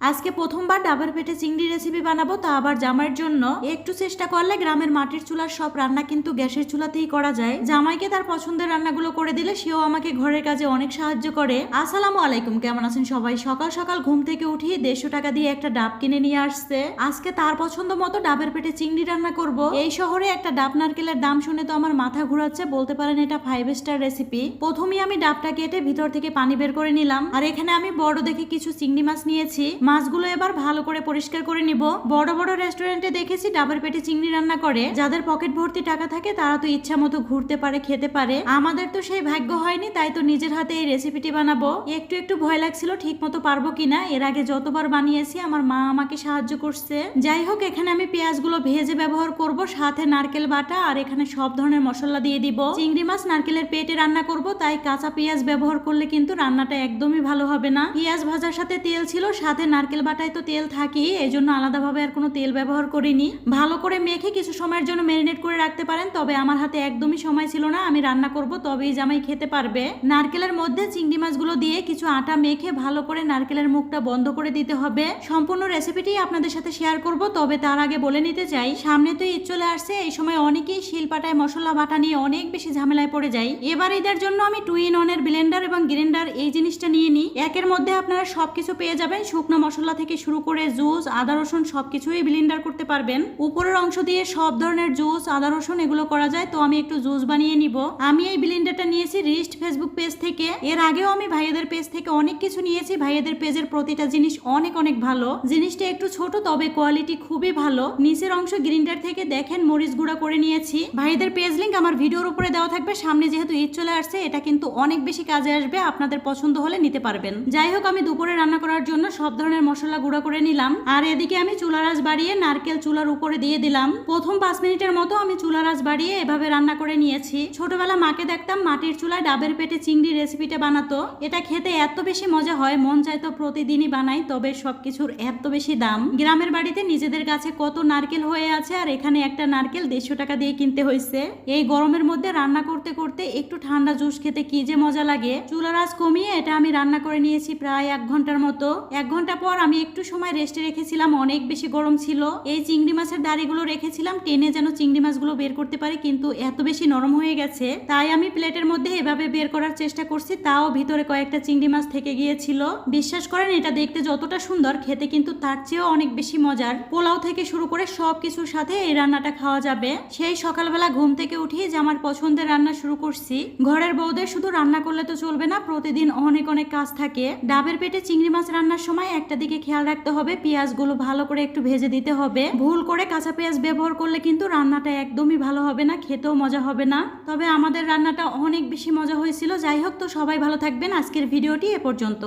আজকে প্রথমবার ডাবের পেটে চিংড়ি রেসিপি বানাবো, তা আবার জামাইয়ের জন্য। একটু চেষ্টা করলে গ্রামের মাটির চুলার সব রান্না কিন্তু গ্যাসের চুলাতেই করা যায়। জামাইকে তার পছন্দের রান্নাগুলো করে দিলে সেও আমাকে ঘরের কাজে অনেক সাহায্য করে। আসসালামু আলাইকুম, কেমন আছেন সবাই? সকাল সকাল ঘুম থেকে উঠিয়ে দেড়শো টাকা দিয়ে একটা ডাব কিনে নিয়ে আসছে। আজকে তার পছন্দ মতো ডাবের পেটে চিংড়ি রান্না করব। এই শহরে একটা ডাব নারকেলের দাম শুনে তো আমার মাথা ঘুরাচ্ছে, বলতে পারেন এটা ফাইভ স্টার রেসিপি প্রথমেই আমি ডাবটা কেটে ভিতর থেকে পানি বের করে নিলাম। আর এখানে আমি বড় দেখে কিছু চিংড়ি মাছ নিয়েছি। মাছগুলো এবার ভালো করে পরিষ্কার করে নিব। বড় বড় রেস্টুরেন্টে দেখেছি ডাবের পেটে চিংড়ি রান্না করে। যাদের পকেট ভর্তি টাকা থাকে তারা তো ইচ্ছা মতো ঘুরতে পারে, খেতে পারে। আমাদের তো সেই ভাগ্য হয়নি, তাই তো নিজের হাতে এই রেসিপিটি বানাবো। একটু একটু ভয় লাগছিল ঠিক মতো পারব কিনা। এর আগে যতবার বানিয়েছি, আমার মা আমাকে সাহায্য করছে। যাই হোক, এখানে আমি পেঁয়াজগুলো ভেজে ব্যবহার করব, সাথে নারকেল বাটা আর এখানে সব ধরনের মশলা দিয়ে দিব। চিংড়ি মাছ নারকেলের পেটে রান্না করব, তাই কাঁচা পেঁয়াজ ব্যবহার করলে কিন্তু রান্নাটা একদমই ভালো হবে না। পেঁয়াজ ভাজার সাথে তেল ছিল, সাথে নারকেল বাটায় তো তেল থাকেই এই জন্য আলাদাভাবে আর কোনো তেল ব্যবহার করিনি। ভালো করে মেখে কিছু সময়ের জন্য ম্যারিনেট করে রাখতে পারেন, তবে আমার হাতে একদমই সময় ছিল না, আমি রান্না করব, তবেই জামাই খেতে পারবে। নারকেলের মধ্যে চিংড়ি মাছগুলো দিয়ে কিছু আটা মেখে ভালো করে নারকেলের মুখটা বন্ধ করে দিতে হবে। সম্পূর্ণ রেসিপিটি আপনাদের সাথে শেয়ার করব, তবে তার আগে বলে নিতে চাই, সামনে তো ঈদ চলে আসছে, এই সময় অনেকেই শিলপাটায় মশলা বাটা নিয়ে অনেক বেশি ঝামেলায় পড়ে যায়। এবার ঈদের জন্য আমি টু ইন অনের ব্লেন্ডার এবং গ্রাইন্ডার এই জিনিসটা নিয়ে নিই। একের মধ্যে আপনারা সবকিছু পেয়ে যাবেন, শুকনো মশলা থেকে শুরু করে জুস, আদা, রসুন সবকিছুই ব্লেন্ডার করতে পারবেন। উপরের অংশ দিয়ে সব ধরনের জুস, আদা, রসুন এগুলো করা যায়। তো আমি একটু জুস বানিয়ে নিব। আমি এই ব্লেন্ডারটা নিয়েছি রিস্ট ফেসবুক পেজ থেকে। এর আগেও আমি ভাইয়াদের পেজ থেকে অনেক কিছু নিয়েছি। ভাইয়াদের পেজের প্রতিটা জিনিস অনেক অনেক ভালো। জিনিসটা একটু ছোট, তবে কোয়ালিটি খুবই ভালো। নিচের অংশ গ্রিন্ডার থেকে দেখেন, মরিচ গুঁড়া করে নিয়েছি। ভাইদের পেজ লিঙ্ক আমার ভিডিওর উপরে দেওয়া থাকবে। সামনে যেহেতু ঈদ চলে আসছে, এটা কিন্তু অনেক বেশি কাজে আসবে। আপনাদের পছন্দ হলে নিতে পারবেন। যাই হোক, আমি দুপুরে রান্না করার জন্য সব ধরনের মশলা গুঁড়া করে নিলাম। আর এদিকে আমি চুলার আঁচ বাড়িয়ে নারকেল চুলার উপরে দিয়ে দিলাম। প্রথম পাঁচ মিনিটের মতো আমি চুলার আঁচ বাড়িয়ে এভাবে রান্না করে নিয়েছি। ছোটবেলা মাকে দেখতাম মাটির চুলায় ডাবের পেটে চিংড়ি রেসিপিটা বানাতো। এটা খেতে এত বেশি মজা হয়, মন চাইতো প্রতিদিনই বানাই, তবে সবকিছুর এত বেশি দাম। গ্রামের বাড়িতে নিজেদের কাছে কত নারকেল হয়ে আছে, আর এখানে একটা নারকেল দেড়শো টাকা দিয়ে কিনতে হয়েছে এই গরমের মধ্যে রান্না করতে করতে একটু ঠান্ডা জুস খেতে কি যে মজা লাগে। চুলার আঁচ কমিয়ে এটা আমি রান্না করে নিয়েছি প্রায় এক ঘণ্টার মতো। এক ঘণ্টা পর আমি একটু সময় রেস্টে রেখেছিলাম, অনেক বেশি গরম ছিল। এই চিংড়ি মাছের দাড়িগুলো রেখেছিলাম, টেনে যেন চিংড়ি মাছগুলো বের করতে পারি, কিন্তু এত বেশি নরম হয়ে গেছে। তাই আমি প্লেটের মধ্যে এভাবে বের করার চেষ্টা করছি, তাও ভিতরে কয়েকটা চিংড়ি মাছ থেকে গিয়েছিল। বিশ্বাস করেন, এটা দেখতে যতটা সুন্দর, খেতে কিন্তু তার চেয়েও অনেক বেশি মজার। পোলাও থেকে শুরু করে সব কিছুর সাথে এই রান্নাটা খাওয়া যাবে। সেই সকালবেলা ঘুম থেকে উঠিয়ে যে আমার পছন্দের রান্না শুরু করছি। ঘরের বউদের শুধু রান্না করলে তো চলবে না, প্রতিদিন অনেক অনেক কাজ থাকে। ডাবের পেটে চিংড়ি মাছ রান্নার সময় একটা দিকে খেয়াল রাখতে হবে, পেঁয়াজগুলো ভালো করে একটু ভেজে দিতে হবে। ভুল করে কাঁচা পেঁয়াজ ব্যবহার করলে কিন্তু রান্নাটা একদমই ভালো হবে না, খেতেও মজা হবে না। তবে আমাদের রান্নাটা অনেক বেশি মজা হয়েছিল। যাই হোক, তো সবাই ভালো থাকবেন। আজকের ভিডিওটি এ পর্যন্ত।